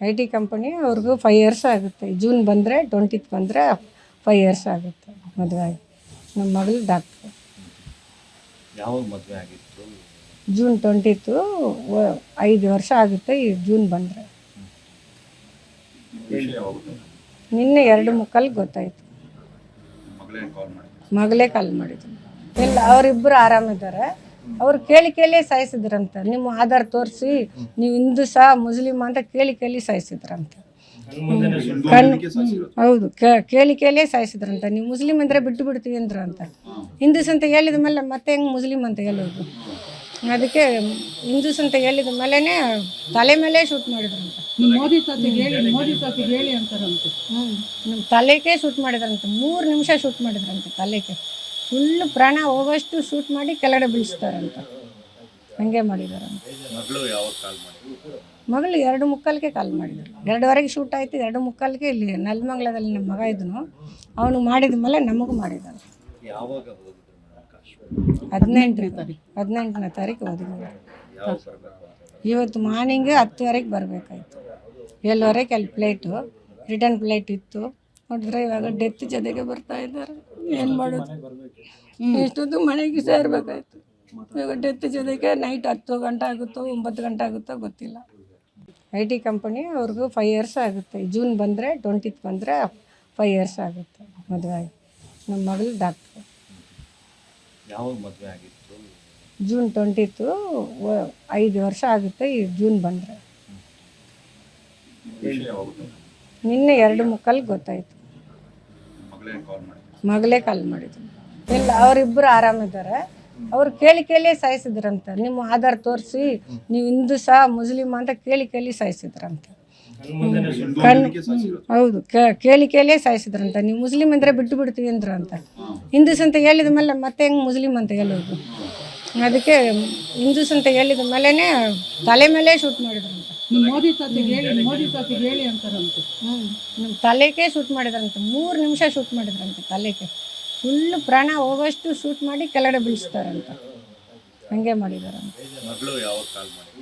I T company ಅವ್ರಿಗೂ five years ಆಗುತ್ತೆ. June ಬಂದರೆ ಟ್ವೆಂಟಿತ್ ಬಂದರೆ ಫೈವ್ ಇಯರ್ಸ್ ಆಗುತ್ತೆ ಮದುವೆ ಆಗಿ. ನಮ್ಮ ಮಗಳು ಡಾಕ್ಟ್ರು ಯಾವಾಗ ಮದುವೆ ಆಗಿತ್ತು? ಜೂನ್ ಟ್ವೆಂಟಿತ್ತು ಐದು ವರ್ಷ ಆಗುತ್ತೆ ಈ ಜೂನ್ ಬಂದರೆ. ನಿನ್ನೆ ಎರಡು ಮುಕ್ಕಲ್ಲಿ ಗೊತ್ತಾಯಿತು. ಮಗಳೇ ಕಾಲ್ ಮಾಡಿದ್ರು ಇಲ್ಲ ಅವರಿಬ್ಬರು ಆರಾಮಿದ್ದಾರೆ ಅವ್ರು ಕೇಳಿ ಕೇಳಿ ಸಾಯಿಸಿದ್ರಂತ. ನಿಮ್ಮ ಆಧಾರ್ ತೋರಿಸಿ ನೀವು ಹಿಂದೂಸಾ ಮುಸ್ಲಿಮ್ ಅಂತ ಕೇಳಿ ಕೇಳಿ ಸಾಯಿಸಿದ್ರಂತ. ಕಣ್ಣು ಹೌದು ಕೇಳಿ ಕೇಳಿ ಸಾಯಿಸಿದ್ರಂತ. ನೀವು ಮುಸ್ಲಿಂ ಅಂದ್ರೆ ಬಿಟ್ಟು ಬಿಡ್ತೀವಿ ಅಂದ್ರ ಅಂತ ಹಿಂದೂಸ್ ಅಂತ ಹೇಳಿದ ಮೇಲೆ ಮತ್ತೆ ಹೆಂಗೆ ಮುಸ್ಲಿಂ ಅಂತ ಹೇಳೋದು? ಅದಕ್ಕೆ ಹಿಂದೂಸ್ ಅಂತ ಹೇಳಿದ ಮೇಲೆ ತಲೆ ಮೇಲೆ ಶೂಟ್ ಮಾಡಿದ್ರಂತ. ಮೋದಿ ತಾತಿಗೆ ಹೇಳಿ ಮೋದಿ ತಾತಿಗೆ ಹೇಳಿ ಅಂತಾರಂತೆ. ಹ್ಞೂ ನಮ್ಮ ತಲೆಗೆ ಶೂಟ್ ಮಾಡಿದ್ರಂತೆ. ಮೂರು ನಿಮಿಷ ಶೂಟ್ ಮಾಡಿದ್ರಂತೆ ತಲೆಗೆ ಫುಲ್ಲು ಪ್ರಾಣ ಹೋಗೋಷ್ಟು ಶೂಟ್ ಮಾಡಿ ಕೆಳಗಡೆ ಬೀಳಿಸ್ತಾರಂತ. ಹಂಗೆ ಮಾಡಿದಾರೆ. ಮಗಳು ಎರಡು ಮುಕ್ಕಾಲಿಗೆ ಕಾಲ್ ಮಾಡಿದ್ರು ಎರಡುವರೆಗೆ ಶೂಟ್ ಆಯ್ತು ಎರಡು ಮುಕ್ಕಾಲಿಗೆ ಇಲ್ಲಿ ನಲ್ಮಂಗ್ಲದಲ್ಲಿ ನಮ್ಮ ಮಗ ಇದ್ನು. ಅವನು ಮಾಡಿದ ಮೇಲೆ ನಮಗೂ ಮಾಡಿದ್ದಾನೆ ಕಾಶ್ಮೀರ ಹದಿನೆಂಟನೇ ತಾರೀಕು. ಹದಿನೆಂಟನೇ ತಾರೀಕು ಹೋದ್ರು ಇವತ್ತು ಮಾರ್ನಿಂಗ್ ಹತ್ತುವರೆಗೆ ಬರಬೇಕಾಯ್ತು. ಏಳುವರೆಗೆ ಅಲ್ಲಿ ಪ್ಲೇಟು ರಿಟರ್ನ್ ಪ್ಲೇಟ್ ಇತ್ತು. ನೋಡಿದ್ರೆ ಇವಾಗ ಡೆತ್ ಜೊತೆಗೆ ಬರ್ತಾ ಇದ್ದಾರೆ. ಏನು ಮಾಡೋದು? ಎಷ್ಟೊತ್ತು ಮನೆಗೆ ಸೇರ್ಬೇಕಾಯ್ತು? ಇವಾಗ ಡೆತ್ ಜೊತೆಗೆ ನೈಟ್ ಹತ್ತು ಗಂಟೆ ಆಗುತ್ತೋ ಒಂಬತ್ತು ಗಂಟೆ ಆಗುತ್ತೋ ಗೊತ್ತಿಲ್ಲ. ಐ ಟಿ ಕಂಪನಿ ಅವ್ರಿಗೂ ಫೈವ್ ಇಯರ್ಸ್ ಆಗುತ್ತೆ. ಜೂನ್ ಬಂದರೆ ಟ್ವೆಂಟಿತ್ ಬಂದರೆ ಫೈವ್ ಇಯರ್ಸ್ ಆಗುತ್ತೆ ಮದುವೆ. ಆಗಿ ನಮ್ಮ ಮಗಳು ಡಾಕ್ಟ್ರು ಯಾವಾಗ ಮದುವೆ ಆಗಿತ್ತು? ಜೂನ್ ಟ್ವೆಂಟಿತ್ತು ಐದು ವರ್ಷ ಆಗುತ್ತೆ ಈ ಜೂನ್ ಬಂದರೆ? ನಿನ್ನೆ ಎರಡು ಮುಕ್ಕಲ್ಲಿ ಗೊತ್ತಾಯಿತು. ಮಗಳೇ ಕಾಲ್ ಮಾಡಿದ್ರು ಇಲ್ಲ ಅವರಿಬ್ಬರು ಆರಾಮಿದ್ದಾರೆ ಅವ್ರು ಕೇಳಿ ಕೇಳಿ ಸಾಯಿಸಿದ್ರಂತ. ನಿಮ್ಮ ಆಧಾರ್ ತೋರಿಸಿ ನೀವು ಹಿಂದೂಸಾ ಮುಸ್ಲಿಮ್ ಅಂತ ಕೇಳಿ ಕೇಳಿ ಸಾಯಿಸಿದ್ರಂತ. ಕಣ್ಣು ಹೌದು ಕೇಳಿ ಕೇಳಿ ಸಾಯಿಸಿದ್ರಂತ. ನೀವು ಮುಸ್ಲಿಂ ಅಂದ್ರೆ ಬಿಟ್ಟು ಬಿಡ್ತೀವಿ ಅಂದ್ರ ಅಂತ ಹಿಂದೂಸ್ ಅಂತ ಹೇಳಿದ ಮೇಲೆ ಮತ್ತೆ ಹೆಂಗೆ ಮುಸ್ಲಿಂ ಅಂತ ಹೇಳೋದು? ಅದಕ್ಕೆ ಹಿಂದೂಸ್ ಅಂತ ಹೇಳಿದ ಮೇಲೇ ತಲೆ ಮೇಲೆ ಶೂಟ್ ಮಾಡಿದ್ರಂತ ಮೋದಿ ತಾತಿಗೆ ಹೇಳಿ ಮೋದಿ ತಾತಿಗೆ ಹೇಳಿ ಅಂತಾರಂತೆ. ಹ್ಞೂ ನಮ್ಮ ತಲೆಗೆ ಶೂಟ್ ಮಾಡಿದ್ರಂತೆ. ಮೂರು ನಿಮಿಷ ಶೂಟ್ ಮಾಡಿದ್ರಂತೆ ತಲೆಗೆ ಫುಲ್ ಪ್ರಾಣ ಹೋಗೋಷ್ಟು ಶೂಟ್ ಮಾಡಿ ಕೆಳಗಡೆ ಬೀಳಿಸ್ತಾರಂತ. ಹಂಗೆ ಮಾಡಿದಾರಂತೆ. ಮಗಳು ಯಾವಾಗ ಕಾಲ್ ಮಾಡಿ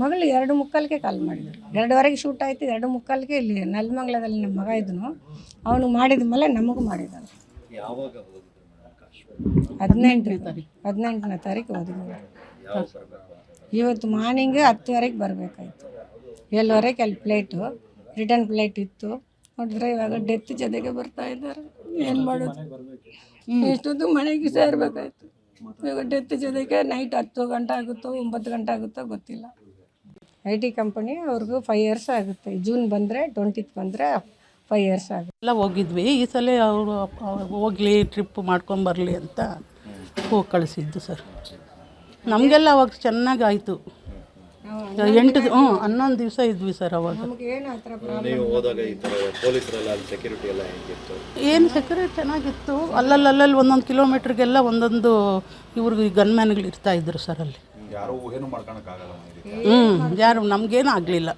ಮಗಳು ಎರಡು ಮುಕ್ಕಾಲಿಗೆ ಕಾಲ್ ಮಾಡಿದ್ರು. ಎರಡುವರೆಗೆ ಶೂಟ್ ಆಯ್ತು ಎರಡು ಮುಕ್ಕಾಲಿಗೆ ಇಲ್ಲಿ ನಲ್ಮಂಗ್ಲದಲ್ಲಿ ನಮ್ಮ ಮಗ ಇದ್ನು. ಅವನು ಮಾಡಿದ ಮೇಲೆ ನಮಗೂ ಮಾಡಿದ್ದಾನೆ ಕಾಶ್ಮೀರ. ಹದಿನೆಂಟನೇ ತಾರೀಕು. ಹದಿನೆಂಟನೇ ತಾರೀಕು ಬರ್ಬೇಕು ಇವತ್ತು ಮಾರ್ನಿಂಗ್ ಹತ್ತುವರೆಗೆ ಬರಬೇಕಾಯ್ತು. ಏಳುವರೆಗೆ ಅಲ್ಲಿ ಪ್ಲೇಟು ರಿಟರ್ನ್ ಪ್ಲೇಟ್ ಇತ್ತು. ನೋಡಿದ್ರೆ ಇವಾಗ ಡೆತ್ ಜೊತೆಗೆ ಬರ್ತಾ ಇದ್ದಾರೆ. ಏನು ಮಾಡೋದು? ಇಷ್ಟೊಂದು ಮನೆಗೆ ಸೇರ್ಬೇಕಾಯ್ತು. ಇವಾಗ ಡೆತ್ ಜೊತೆಗೆ ನೈಟ್ ಹತ್ತು ಗಂಟೆ ಆಗುತ್ತೋ, ಒಂಬತ್ತು ಗಂಟೆ ಆಗುತ್ತೋ ಗೊತ್ತಿಲ್ಲ. ಐ ಟಿ ಕಂಪನಿ ಅವ್ರಿಗೂ ಫೈವ್ ಇಯರ್ಸ್ ಆಗುತ್ತೆ. ಜೂನ್ ಬಂದರೆ ಟ್ವೆಂಟಿತ್ ಬಂದರೆ ಫೈವ್ ಇಯರ್ಸ್ ಆಗುತ್ತೆ. ಎಲ್ಲ ಹೋಗಿದ್ವಿ. ಈ ಸಲ ಅವರು ಹೋಗ್ಲಿ ಟ್ರಿಪ್ ಮಾಡ್ಕೊಂಬರ್ಲಿ ಅಂತ ಹೋಗಿ ಕಳಿಸಿದ್ದು ಸರ್. ನಮಗೆಲ್ಲ ಅವಾಗ ಚೆನ್ನಾಗಿ ಆಯಿತು ಎಂಟು ಹ್ಞೂ ಹನ್ನೊಂದು ದಿವಸ ಇದ್ವಿ ಸರ್ ಅವಾಗ. ನಮಗೆ ಏನು ಆ ಥರ ನೀವು ಹೋದಾಗ ಈ ಥರ ಪೊಲೀಸರೆಲ್ಲ ಅಲ್ಲಿ ಸೆಕ್ಯೂರಿಟಿ ಎಲ್ಲ ಹೇಗಿತ್ತು? ಏನು ಸೆಕ್ಯೂರಿಟಿ ಚೆನ್ನಾಗಿತ್ತು. ಅಲ್ಲಲ್ಲಲ್ಲಿ ಒಂದೊಂದು ಕಿಲೋಮೀಟ್ರಿಗೆಲ್ಲ ಒಂದೊಂದು ಇವ್ರಿಗೆ ಗನ್ಮ್ಯಾನ್ಗಳು ಇರ್ತಾ ಇದ್ರು ಸರ್ ಅಲ್ಲಿ. ಯಾರು ಊಹೆನೂ ಮಾಡ್ಕೊಳಕ್ಕಾಗಲ್ಲ ಹ್ಞೂ ಯಾರು ನಮಗೇನು ಆಗಲಿಲ್ಲ.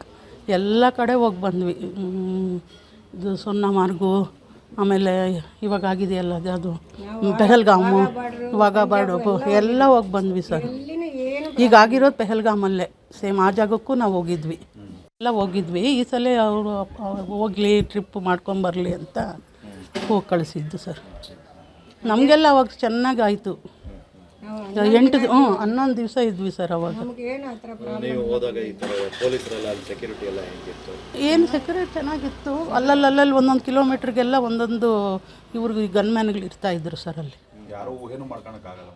ಎಲ್ಲ ಕಡೆ ಹೋಗಿ ಬಂದ್ವಿ. ಹ್ಮ್. ಇದು ಸೊನ್ನ ಮಾರ್ಗು ಆಮೇಲೆ ಇವಾಗ ಆಗಿದೆಯಲ್ಲ ಅದು ಪೆಹಲ್ಗಾಮು ವಾಘಾಬಾರ್ಡು ಎಲ್ಲ ಹೋಗಿ ಬಂದ್ವಿ ಸರ್. ಈಗ ಆಗಿರೋದು ಪೆಹಲ್ಗಾಮಲ್ಲೇ, ಸೇಮ್ ಆ ಜಾಗಕ್ಕೂ ನಾವು ಹೋಗಿದ್ವಿ. ಎಲ್ಲ ಹೋಗಿದ್ವಿ. ಈ ಸಲ ಅವರು ಹೋಗ್ಲಿ, ಟ್ರಿಪ್ ಮಾಡ್ಕೊಂಬರ್ಲಿ ಅಂತ ಹೋಗಿ ಕಳಿಸಿದ್ದು ಸರ್. ನಮಗೆಲ್ಲ ಅವಾಗ ಚೆನ್ನಾಗಿ ಆಯಿತು. ಎಂಟು ದಿ- ಹ್ಞೂ ಹನ್ನೊಂದು ದಿವಸ ಇದ್ವಿ ಸರ್ ಅವಾಗ. ನೀವು ಹೋದಾಗ ಈ ಥರ ಪೊಲೀಸರೆಲ್ಲ ಅಲ್ಲಿ ಸೆಕ್ಯೂರಿಟಿ ಎಲ್ಲ ಹೇಗಿತ್ತು? ಏನು ಸೆಕ್ಯೂರಿಟಿ ಚೆನ್ನಾಗಿತ್ತು. ಅಲ್ಲಲ್ಲಲ್ಲಿ ಒಂದೊಂದು ಕಿಲೋಮೀಟ್ರಿಗೆಲ್ಲ ಒಂದೊಂದು ಇವ್ರಿಗೆ ಗನ್ಮ್ಯಾನ್ಗಳು ಇರ್ತಾ ಇದ್ರು ಸರ್ ಅಲ್ಲಿ. ಯಾರು ಏನು ಮಾಡ್ಕೊಳಕ್ಕಾಗಲ್ಲ.